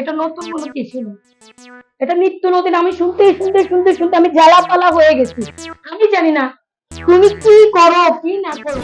এটা নতুন কোনো কিছু না। এটা নিত্য নতুন। আমি শুনতে শুনতে শুনতে শুনতে আমি জ্বালা পালা হয়ে গেছি। আমি জানি না তুমি কি করো কি না করো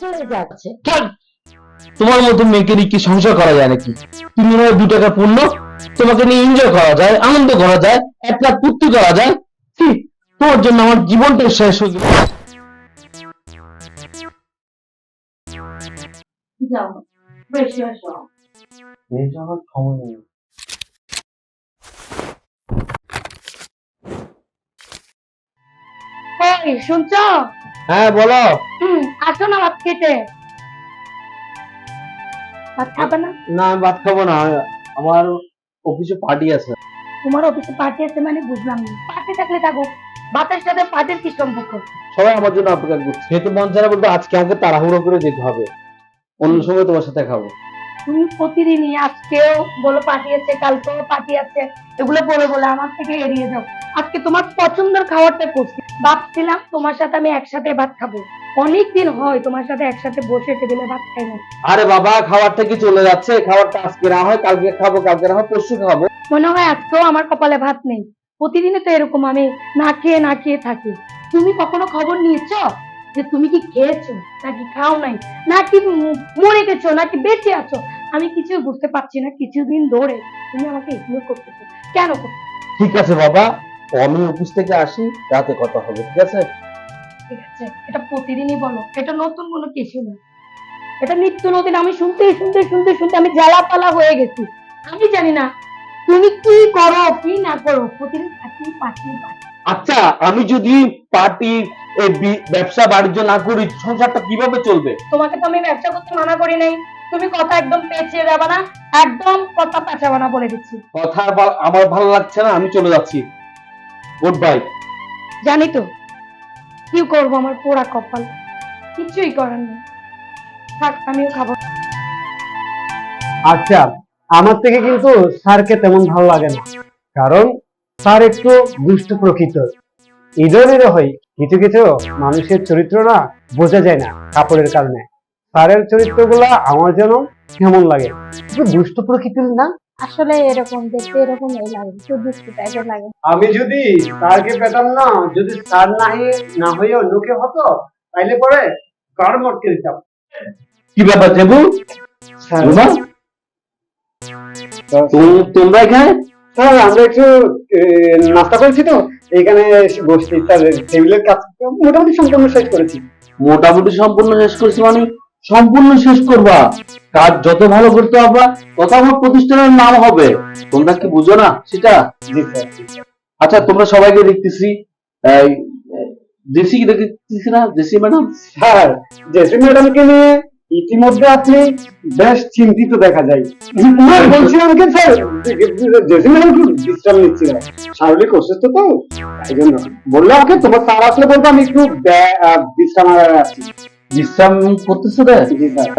চলে যাচ্ছে। তোমার মতো মেয়েকে কি সংসার করা যায় নাকি? তুমি মনে হয় দু টাকা পূর্ণ তোমাকে নিয়ে এনজয় করা যায় আনন্দ করা যায় এক রাত ফুর্তি করা যায়। কি তোমার জন্য আমার জীবনটা শেষ হয়ে গেল। যাও বেশি আসো মেয়েটা আমার ক্ষমা নেই এই শুনছো? হ্যাঁ বলো। আসো না ভাত খেতে। ভাত খাবে না? না আমি ভাত খাব না। আমার অফিসে পার্টি আছে। তোমার অফিসে পার্টি আছে মানে বুঝলাম না। পার্টি থাকলে থাকো। ভাতের সাথে পার্টির কি সম্পর্ক সবাই আমার জন্য অপেক্ষা করছে। মন না বলতে আজকে আমাকে তাড়াহুড়ো করে যেতে হবে। অন্য সময় তোমার সাথে খাব। তুমি প্রতিদিনই আজকেও বলো পার্টি আছে কালকেও পার্টি আছে। এগুলো বলে বলে আমার থেকে এড়িয়ে যাও। আজকে তোমার পছন্দের খাবারটা করছি। ভাবছিলাম তোমার সাথে আমি একসাথে ভাত খাব। অনেক দিন হয় তোমার সাথে একসাথে বসে টেবিলে ভাত খাই না। আরে বাবা খাবারটা কি চলে যাচ্ছে? খাবারটা আজকে না হয় কালকে খাব কালকে না হয় পরশু খাব। মনে হয় আজকেও আমার কপালে ভাত নেই। প্রতিদিনই তো এরকম আমি না খেয়ে না খেয়ে থাকি। তুমি কখনো খবর নিয়েছো যে তুমি কি খেয়েছো নাকি খাও নাই নাকি মরে গেছো নাকি বেঁচে আছো? আমি কিছু বুঝতে পারছি না কিছুদিন ধরে তুমি আমাকে ইগনোর করতেছো। কেন ঠিক আছে বাবা আমি অফিস থেকে আসি রাতে কথা হবে ঠিক আছে? ঠিক আছে এটা প্রতিদিনই বলো এটা নতুন কোনো কিছু না। এটা নিত্য নতুন আমি শুনতে শুনতে শুনতে শুনতে আমি জ্বালা পালা হয়ে গেছি। আমি জানি না তুমি কি করো কি না করো প্রতিদিন পার্টি পার্টি পার্টি। আচ্ছা আমি যদি পার্টি ব্যবসা বাণিজ্য না করি সংসারটা কীভাবে চলবে? তোমাকে তো আমি ব্যবসা করতে মানা করি নাই। তুমি কথা একদম পেঁচিয়ে যাবে না একদম কথা পেঁচাবে না বলে দিচ্ছি। কথা আমার ভালো লাগছে না আমি চলে যাচ্ছি। গুড বাই জানি তো কি করব আমার পোড়া কপাল? কিছুই করার নেই। থাক আমিও খাব। আচ্ছা আমার থেকে কিন্তু স্যারকে তেমন ভালো লাগে না। কারণ স্যার একটু দুষ্ট প্রকৃত। ধরনেরও হয় কিছু কিছু মানুষের চরিত্র না বোঝা যায় না কাপড়ের কারণে। স্যারের চরিত্রগুলো আমার যেন কেমন লাগে। একটু দুষ্ট প্রকৃতির না আসলে এরকম দেখতে এরকম এই লাগে একটু দুষ্টু টাইপের লাগে। আমি যদি স্যারকে পেতাম না যদি স্যার না হয়ে না হয়ে অন্যকে হতো তাইলে পরে কার মটকে দিতাম। কি ব্যাপার দেবু স্যার। রুমা তোমরা এখানে? স্যার আমরা একটু নাস্তা করেছি তো এখানে বসছি স্যার টেবিলের কাজ মোটামুটি সম্পূর্ণ শেষ করেছি। মোটামুটি সম্পূর্ণ শেষ করছি মানে সম্পূর্ণ শেষ করবা? কাজ যত ভালো করতে পারবা তত আমার প্রতিষ্ঠানের নাম হবে। তোমরা কি বুঝো না সেটা? আচ্ছা তোমরা সবাইকে দেখতেছি। জেসি দেখতেছি না? JC madam? স্যার জেসি ম্যাডামকে নিয়ে ইতিমধ্যে আপনি বেশ চিন্তিত দেখা যায়। বলছিলাম কি স্যার জেসি ম্যাডাম খুব বিশ্রাম নিচ্ছিল শারীরিক অসুস্থ তো তাই জন্য। বললাম ওকে তোমার স্যার আসলে বলব আমি একটু বিশ্রাম বিশ্রাম করতেছে জি স্যার।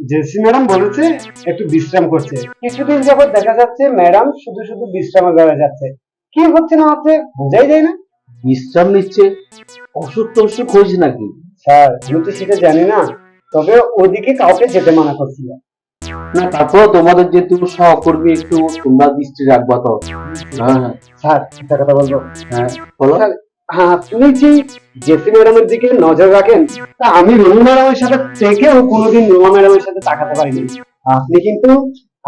জেসি ম্যাডাম বলেছে একটু বিশ্রাম করছে। কিছুদিন যাবত দেখা যাচ্ছে ম্যাডাম শুধু শুধু বিশ্রামে বেড়া যাচ্ছে। কি হচ্ছে না হচ্ছে বোঝাই যায় না। বিশ্রাম নিচ্ছে? অসুখ টসুখ হয়েছে নাকি? স্যার আমি তো সেটা জানি না। তবে ওদিকে কাউকে যেতে মানা করছিল। না তারপর তোমাদের যেহেতু সহকর্মী একটু তোমরা দৃষ্টি রাখবা তো। হ্যাঁ স্যার একটা কথা বলব। হ্যাঁ বলো। আপনি যে জেসি ম্যাডামের দিকে নজর রাখেন তা আমি রুমা ম্যাডামের সাথে থেকেও কোনোদিন রুমা ম্যাডামের সাথে তাকাতে পারিনি। আপনি কিন্তু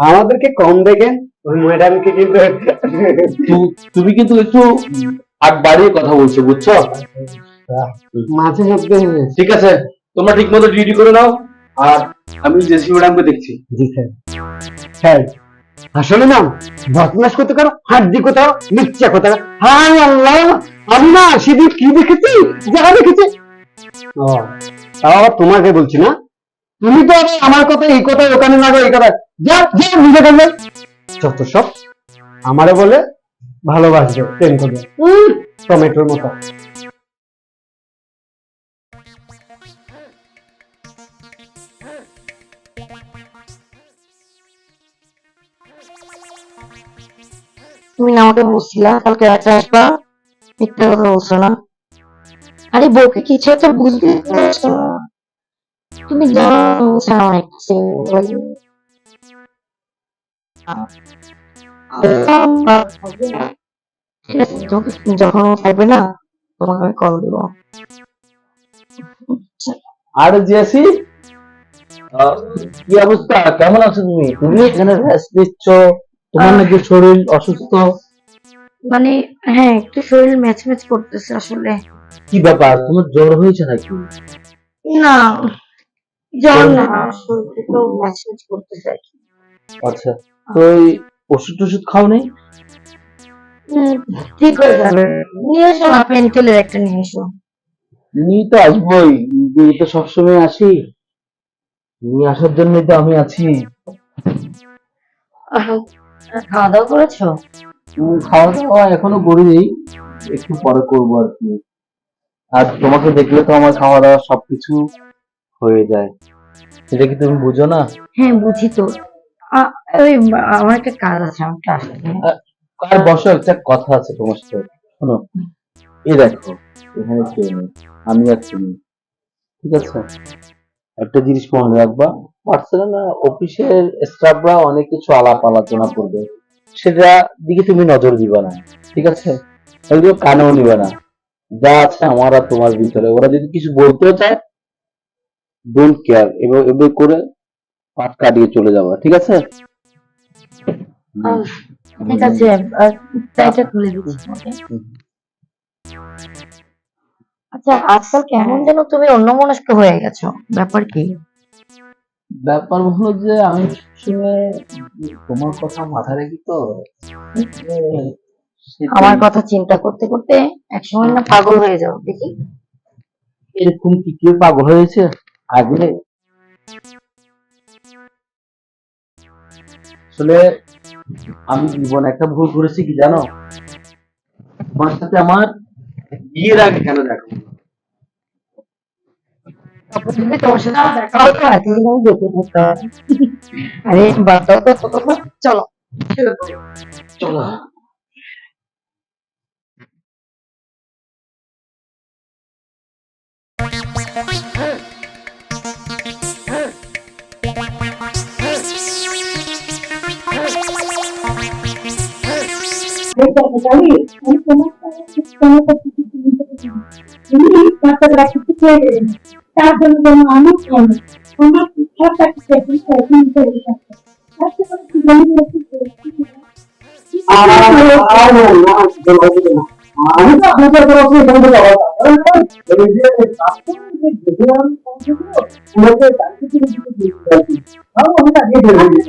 আমাদেরকে কম দেখেন ওই ম্যাডামকে কিন্তু তুমি কিন্তু একটু আগ বাড়িয়ে কথা বলছো বুঝছ? মাঝে মধ্যে ঠিক আছে তোমরা ঠিক মতো ডিউটি করে নাও আর আমি জেসি ম্যাডামকে দেখছি। জি স্যার। স্যার আসলে না বদমাস করতে কারও হাড্ডি কোথাও মিথ্যা কোথাও হায় আল্লাহ! আমি না সেদিন কি দেখেছি? যারা দেখেছি। তাও আবার তোমাকে বলছি না। তুমি তো আমার কথা এই কথা ওখানে না এই কথা যা যা যত সব বলে ভালোবাসবে, প্রেম করবে। টমেটোর মতো। তুমি আমাকে বলছিলা কালকে রাতে আসবা? মিথ্যা কথা বলছো না? আরে বউকে কিছু বুঝতে পারছ না তুমি জানো যখন- না, তোমাকে আমি কল দেবো। আরে জিয়াসি কি অবস্থা? কেমন আছো তুমি? তুমি এখানে রেস্ট নিচ্ছ? তোমার নাকি শরীর অসুস্থ? মানে হ্যাঁ একটু শরীর ম্যাচ ম্যাচ করতেছে আসলে। কি ব্যাপার? তোমার জ্বর হয়েছে নাকি? না জ্বর না শরীর একটু ম্যাচ ম্যাচ করতেছে আর কি। আচ্ছা তো এই ওষুধ টষুধ খাও নেই? ঠিক হয়ে যাবে নিয়ে এসো না পেন কিলার একটা নিয়ে এসো। নিয়ে তো আসবোই নিয়ে তো সবসময় আসি। নিয়ে আসার জন্যই তো আমি আছি। খাওয়া দাওয়া করেছ? খাওয়া দাওয়া এখনও করিনি একটু পরে করব আর কি। আর তোমাকে দেখলে তো আমার খাওয়া দাওয়া সবকিছু হয়ে যায়। সেটা কি তুমি বুঝো না? হ্যাঁ বুঝি তো। আ- ওই আমার একটা কাজ আছে একটু আসতে আর বসো একটা কথা আছে তোমার সাথে। শোনো এই দেখো এখানে নেই আমি আর তুমি ঠিক আছে? একটা জিনিস মনে রাখবা পার্সোনাল অফিসের স্টাফরা অনেক কিছু আলাপ আলোচনা করবে। সেটা দিকে তুমি নজর দিবা না ঠিক আছে? ওইগুলো কানেও নিবে না। যা আছে আমার আর তোমার ভিতরে। ওরা যদি কিছু বলতেও চায় ডোন্ট কেয়ার এবার এবার করে পাট কাটিয়ে চলে যাবা ঠিক আছে? ঠিক আছে আর খুলে দিচ্ছি আচ্ছা আজকাল কেমন যেন তুমি অন্যমনস্ক হয়ে গেছো? ব্যাপার কি? ব্যাপার হলো যে আমি সবসময় তোমার কথা মাথায় রাখি তো আমার কথা চিন্তা করতে করতে একসময় না পাগল হয়ে যাও দেখি। এরকম কি কেউ পাগল হয়েছে? আগে আসলে আমি জীবন একটা ভুল করেছি কি জানো? তোমার সাথে আমার বিয়ের আগে কেন দেখো তারপর তুমি তোমার সাথে আমার দেখা হতো এতদিন আমি দেখে থাকতাম আরে বাদ দাও তো এত কথা। চলো চলো তার জন্য যেন আমি খাই আমার সবটা সেটিং সেটিং করে থাকে আমি তো আপনাদের তরফে এখান থেকে আবার এই যে দেখলাম তোমাকে চাকরি থেকে দিতে দিয়েছি আমি আমি আগে বলে দিই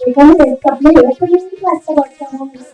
এখানে আপনি একটা জিনিস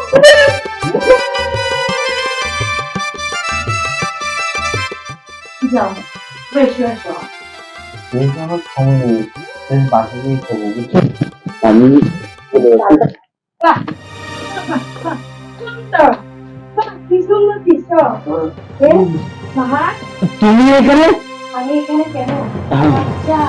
বেশি আসো কিন্তু আমার সময় নেই তুমি বাসা গিয়ে খাব বুঝছ আমি চলে যাচ্ছি। সুন্দর কি সুন্দর দৃশ্য মামা তুমি এখানে? আমি এখানে কেন? আচ্ছা।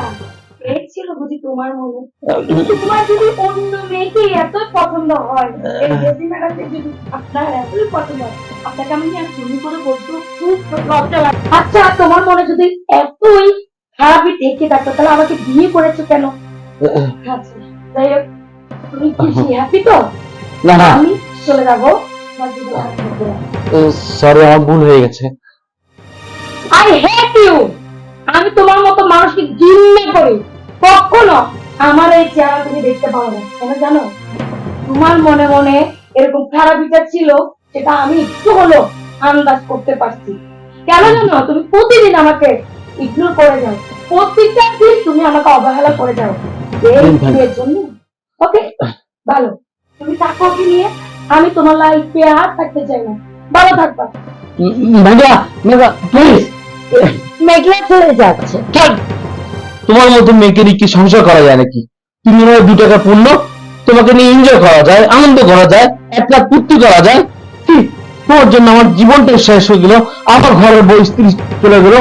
ছিল বুঝি তোমার মনে। কিন্তু তোমার যদি অন্য মেয়েকে এত পছন্দ হয় এই ম্যাডামকে যদি আপনার এতই পছন্দ হয় আপনাকে আমি আর তুমি করে বলতো খুব লজ্জা লাগে। আচ্ছা তোমার মনে যদি এতই খারাপই টেকে থাকতো তাহলে আমাকে বিয়ে করেছ কেন? আচ্ছা যাই হোক তুমি খুশি হ্যাপি তো? না না। আমি চলে যাব। সরি আমার ভুল হয়ে গেছে। আই হেট ইউ আমি তোমার মতো মানুষকে ঘৃণা করি। কখনো আমার এই চেহারা তুমি দেখতে পাও না কেন জানো? তোমার মনে মনে এরকম খারাপ বিচার ছিল সেটা আমি একটু হলো আন্দাজ করতে পারছি। কেন জানো? তুমি প্রতিদিন আমাকে ইগনোর করে যাও। প্রত্যেকটা দিন তুমি আমাকে অবহেলা করে যাও। এই জন্য। ওকে ভালো। তুমি থাকো কি নিয়ে? আমি তোমার লাইফে আর থাকতে চাই না। ভালো থাকবা। মেঘা মেঘা প্লিজ মেঘলা চলে যাচ্ছে। তোমার মতো মেয়েকে কি সংসার করা যায় নাকি? তুমি হয় দু টাকা পূর্ণ তোমাকে নিয়ে এনজয় করা যায় আনন্দ করা যায় এক রাত ফুর্তি করা যায়। ছি, তোমার জন্য আমার জীবনটাই শেষ হয়ে গেল আমার ঘরের বই স্ত্রী চলে গেল।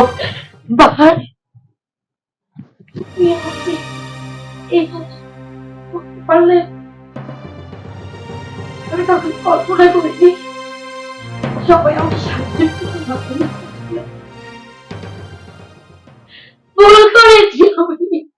আমি তখন কল্পনা করিনি। সবাই আমার সাহায্য করতে পারবে না। ভুল করেছি আমি